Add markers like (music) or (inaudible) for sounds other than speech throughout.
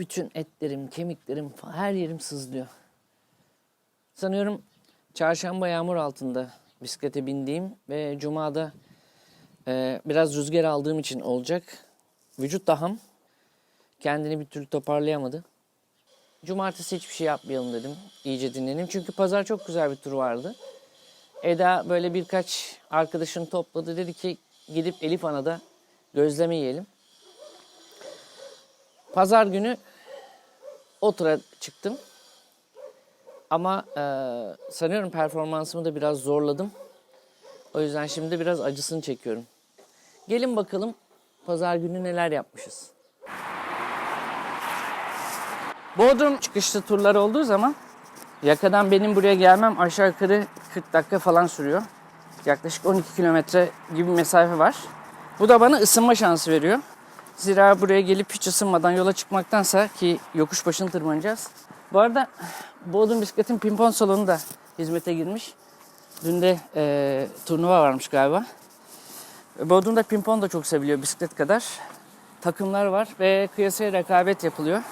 bütün etlerim, kemiklerim, her yerim sızlıyor. Sanıyorum çarşamba yağmur altında bisiklete bindiğim ve cumada e, biraz rüzgar aldığım için olacak. Vücut da ham. Kendini bir türlü toparlayamadı. Cumartesi hiçbir şey yapmayalım dedim. İyice dinlenim. Çünkü pazar çok güzel bir tur vardı. Eda böyle birkaç arkadaşını topladı. Dedi ki gidip Elif Ana'da gözleme yiyelim. Pazar günü o tura çıktım. Ama e, sanıyorum performansımı da biraz zorladım. O yüzden şimdi biraz acısını çekiyorum. Gelin bakalım pazar günü neler yapmışız. Bodrum çıkışlı turlar olduğu zaman yakadan benim buraya gelmem aşağı yukarı 40 dakika falan sürüyor. Yaklaşık 12 kilometre gibi mesafe var. Bu da bana ısınma şansı veriyor. Zira buraya gelip hiç ısınmadan yola çıkmaktansa ki yokuş başını tırmanacağız. Bu arada Bodrum Bisiklet'in pimpon salonu da hizmete girmiş. Dün de e, turnuva varmış galiba. Bodrum'da pimpon da çok seviliyor bisiklet kadar. Takımlar var ve kıyasaya rekabet yapılıyor.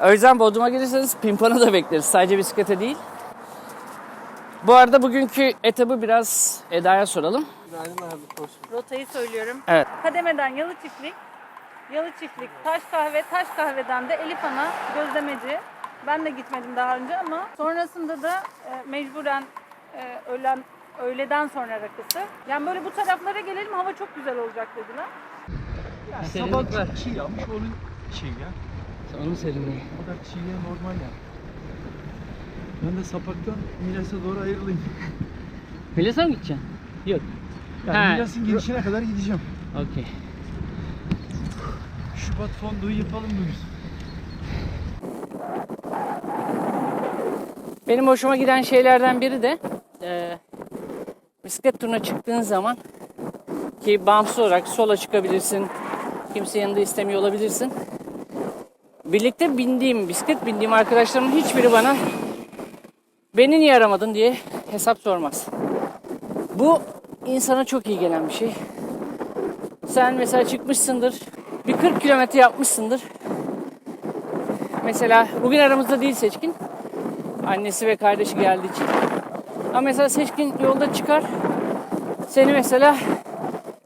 O yüzden Bodrum'a gelirseniz pimpona da bekleriz. Sadece bisiklete değil. Bu arada bugünkü etabı biraz Eda'ya soralım. Rotayı söylüyorum. Evet. Kademeden Yalı Çiftlik, Yalı Çiftlik, Taş Kahve, Taş Kahve'den de Elif Ana gözlemeci. Ben de gitmedim daha önce ama sonrasında da e, mecburen e, öğlen, öğleden sonra rakısı. Yani böyle bu taraflara gelelim hava çok güzel olacak dediler. Sabah var. çiğ yapmış onun şey ya. Onun serinliği. O kadar çiğye normal ya. Ben de Sapak'tan Milas'a doğru ayrılayım. (laughs) Milas'a mı gideceksin? Yok. Yani Ha. Milas'ın girişine kadar gideceğim. Okey. Şubat fondoyu yapalım bugün. Benim hoşuma giden şeylerden biri de e, bisiklet turuna çıktığın zaman ki bağımsız olarak sola çıkabilirsin, kimse yanında istemiyor olabilirsin. Birlikte bindiğim, bisiklet bindiğim arkadaşlarımın hiçbiri bana beni niye aramadın diye hesap sormaz. Bu insana çok iyi gelen bir şey. Sen mesela çıkmışsındır, bir 40 kilometre yapmışsındır. Mesela bugün aramızda değil Seçkin. Annesi ve kardeşi geldiği için. Ama mesela Seçkin yolda çıkar. Seni mesela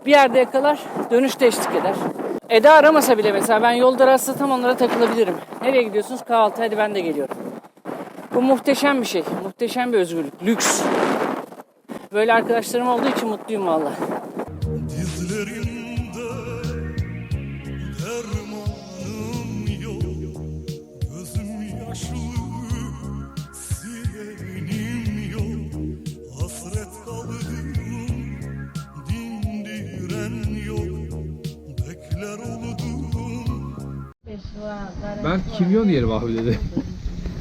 bir yerde yakalar, dönüşte eşlik eder. Eda aramasa bile mesela ben yolda rastlasam onlara takılabilirim. Nereye gidiyorsunuz? Kahvaltı hadi ben de geliyorum. Bu muhteşem bir şey. Muhteşem bir özgürlük. Lüks. Böyle arkadaşlarım olduğu için mutluyum valla. Ben kimyon yerim abi dedi.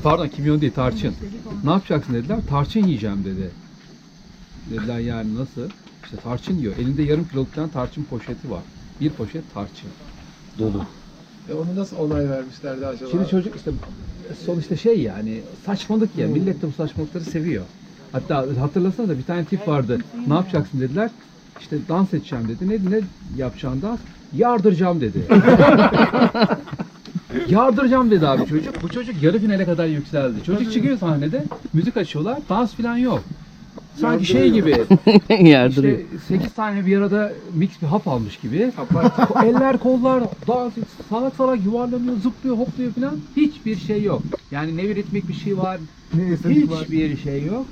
Pardon kimyon değil tarçın. Ne yapacaksın dediler. Tarçın yiyeceğim dedi. Dediler yani nasıl? İşte tarçın yiyor. Elinde yarım kiloluk tane tarçın poşeti var. Bir poşet tarçın. Dolu. E onu nasıl onay vermişlerdi acaba? Şimdi çocuk işte sonuçta şey yani saçmalık ya. Millet de bu saçmalıkları seviyor. Hatta hatırlasana da bir tane tip vardı. Ne yapacaksın dediler. İşte dans edeceğim dedi. Ne, ne yapacağın dans? Yardıracağım dedi. (laughs) Yardıracağım dedi abi çocuk. Bu çocuk yarı finale kadar yükseldi. Çocuk çıkıyor sahnede, müzik açıyorlar, dans falan yok. Sanki şey gibi, (laughs) Yardırıyor. işte 8 tane bir arada mix bir hap almış gibi. Eller, kollar, dans, salak salak yuvarlanıyor, zıplıyor, hopluyor falan. Hiçbir şey yok. Yani ne bir ritmik bir şey var, Ne estetik var? hiçbir şey yok.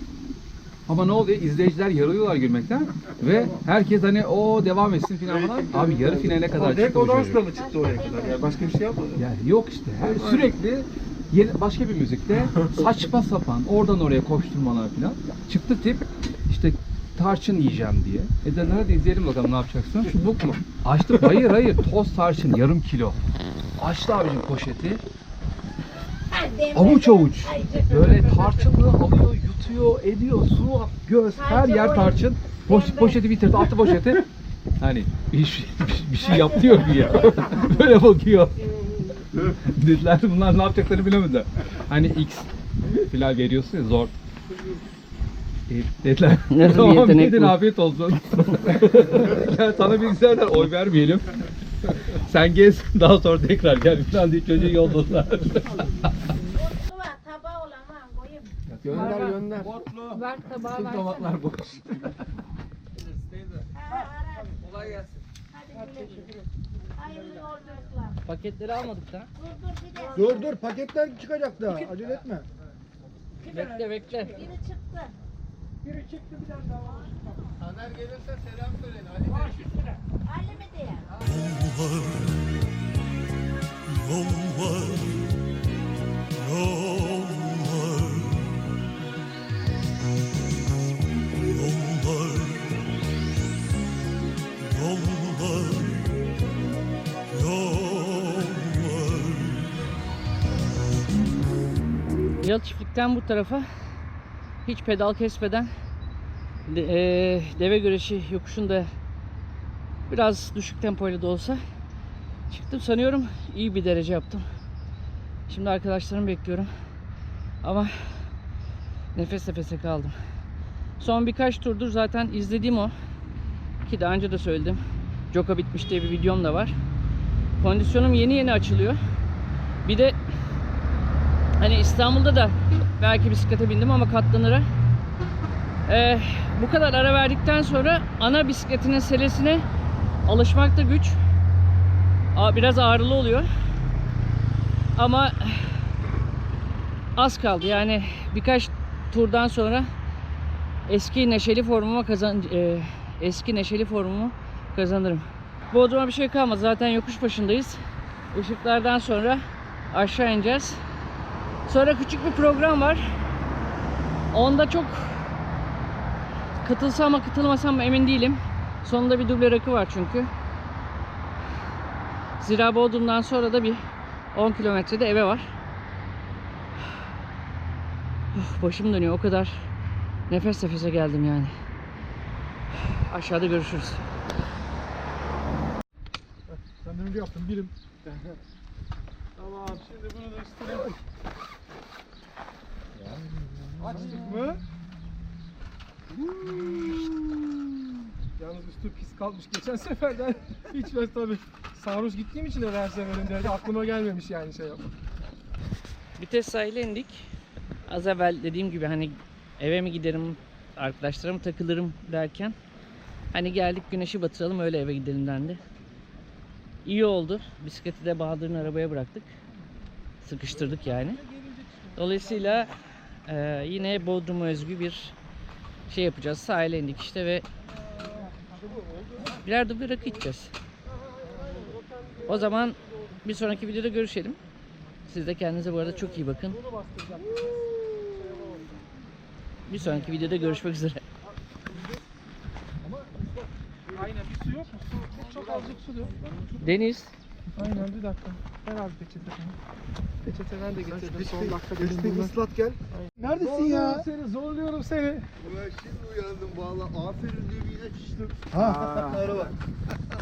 Ama ne oluyor? İzleyiciler yarılıyorlar gülmekten ve herkes hani o devam etsin falan falan. Abi yarı finale kadar çıktı o bu çocuk. mı çıktı oraya kadar? Yani başka bir şey yapmadı. Yani yok işte. Her, sürekli yeni, başka bir müzikte saçma sapan oradan oraya koşturmalar falan. Çıktı tip işte tarçın yiyeceğim diye. E de hadi izleyelim bakalım ne yapacaksın? Çubuk mu? Açtı. Hayır hayır. Toz tarçın yarım kilo. Açtı abicim poşeti. Avuç avuç. Böyle tarçınlı alıyor, yutuyor, ediyor. Su, göz, her yer tarçın. Poş, poşeti bitirdi, attı poşeti. Hani bir şey, bir şey yaptı yok ya. (laughs) Böyle bakıyor. Dediler bunlar ne yapacaklarını bilemediler. Hani X filan veriyorsun ya zor. E, dediler. (laughs) Nasıl bir tamam yetenek dedin bu?" afiyet olsun. (laughs) yani sana bilgisayarlar oy vermeyelim. Sen gez daha sonra tekrar gel falan diye çocuğu yolladılar. tabağı olan ha koyayım. Gönder gönder. Ver tabağı Tüm tabaklar boş. Kolay gelsin. Hadi. Hayırlı yolculuklar. Paketleri almadık da. Dur dur bir de Dur dur paketler çıkacak daha. Acele etme. Bekle bekle. biri çıktı. Taner gelirse selam söyleyin. Ali Bey. Ali mi diye? Yol var, yol var, Yalı çiftlikten bu tarafa hiç pedal kesmeden de, eee, deve güreşi yokuşunda biraz düşük tempoyla da olsa çıktım sanıyorum iyi bir derece yaptım. Şimdi arkadaşlarımı bekliyorum. Ama nefes nefese kaldım. Son birkaç turdur zaten izlediğim o. Ki daha önce de söyledim. Joka bitmiş diye bir videom da var. Kondisyonum yeni yeni açılıyor. Bir de Hani İstanbul'da da belki bisiklete bindim ama katlanıra. Ee, bu kadar ara verdikten sonra ana bisikletinin selesine alışmak da güç. Biraz ağrılı oluyor. Ama az kaldı. Yani birkaç turdan sonra eski neşeli formuma kazan e, eski neşeli formumu kazanırım. Bodrum'a bir şey kalmadı. Zaten yokuş başındayız. Işıklardan sonra aşağı ineceğiz. Sonra küçük bir program var. Onda çok katılsam mı katılmasam mı emin değilim. Sonunda bir duble rakı var çünkü. Zira Bodrum'dan sonra da bir 10 kilometrede eve var. Uf, başım dönüyor o kadar nefes nefese geldim yani. Aşağıda görüşürüz. Senden önce yaptım birim. Açtık mı? Yalnız üstü pis kalmış geçen seferden. (laughs) Hiç ben tabii sarhoş gittiğim için her seferinde aklıma gelmemiş yani şey yapmak. Vites sahile indik. Az evvel dediğim gibi hani eve mi giderim, arkadaşlara mı takılırım derken hani geldik güneşi batıralım öyle eve gidelim dendi. İyi oldu. Bisikleti de Bahadır'ın arabaya bıraktık. Sıkıştırdık yani. Dolayısıyla eee, yine Bodrum'a özgü bir şey yapacağız. Sahile indik işte ve birer duble rakı içeceğiz. O zaman bir sonraki videoda görüşelim. Siz de kendinize bu arada çok iyi bakın. Bir sonraki videoda görüşmek üzere. azıcık su dök. Deniz. Aynen bir dakika. Ver az peçete Peçeteden de getirdim son şey, dakika. Destek ıslat gel. Neredesin ya? seni, zorluyorum seni. Ulan şimdi uyandım valla. Aferin diye bir yapıştır. Ha. Merhaba.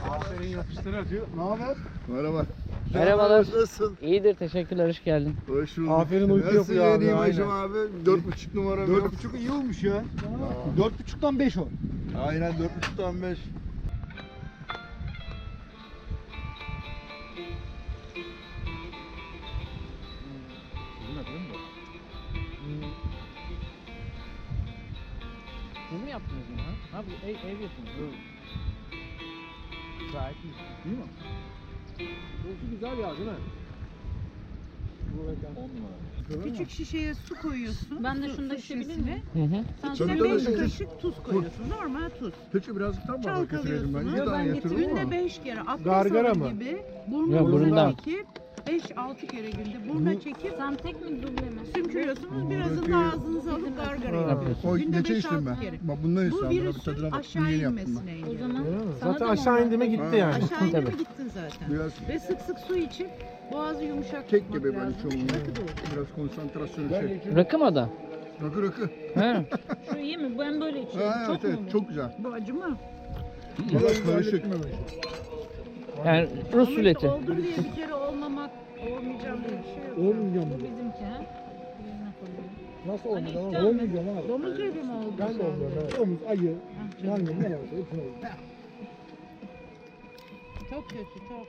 Aferin yapıştır atıyor. Ne haber? Merhaba. Merhabalar. Nasılsın? İyidir teşekkürler hoş geldin. Hoş bulduk. Aferin uyku Nasıl yapıyor abi. Nasıl yeniyim abi? 4.5 numara. 4.5 iyi olmuş ya. 4.5'dan 5 o. Aynen 4.5'dan 5. Bunu mu yaptınız mı? Ha? Abi ev, ev yapın. Böyle. Gayet iyi. Değil mi? Burası güzel ya değil mi? Küçük şişeye su koyuyorsun. Ben de şunu da şişebilir. Sen Sen de 5 kaşık tuz koyuyorsun. Normal tuz. Peki birazcık daha fazla getirelim ben. Çalkalıyorsunuz. Ben getirdim. Günde 5 kere. Gargara mı? Gibi. Burnumuzu burundan. 5-6 kere günde buruna çekip Sen tek mi duble mi? sümkürüyorsunuz. Birazını da ağzınıza alıp gargara yapıyorsunuz. O Günde içtim 5-6 ben? kere. Bak bundan Bu içtim. Ben bir virüsün tadına bak. aşağı Yeni yaptım inmesine. O engel. zaman Zaten aşağı normal. indi mi gitti yani. Aşağı indi mi Tabii. gittin zaten. Biraz Ve sık sık su içip boğazı yumuşak kek tutmak gibi ben lazım. Rakı da olur. Biraz konsantrasyon şey. Rakı mı da? Rakı rakı. He. (laughs) Şu iyi mi? Ben böyle içiyorum. Ha, evet Çok mu evet bu? çok güzel. Bu acı mı? Biraz karışık. Yani Rus Ama işte oldur diye bir kere olmayacağım diye bir şey yok. Olmayacağım. Bu bizimki ha. Nasıl Hani olmayacağım istiyor ama musun? olmayacağım abi. Domuz evi mi oldu? Ben de sende? olmuyorum. evet. Domuz, ayı, yangın ne varsa hepsine oldu. Çok kötü, çok.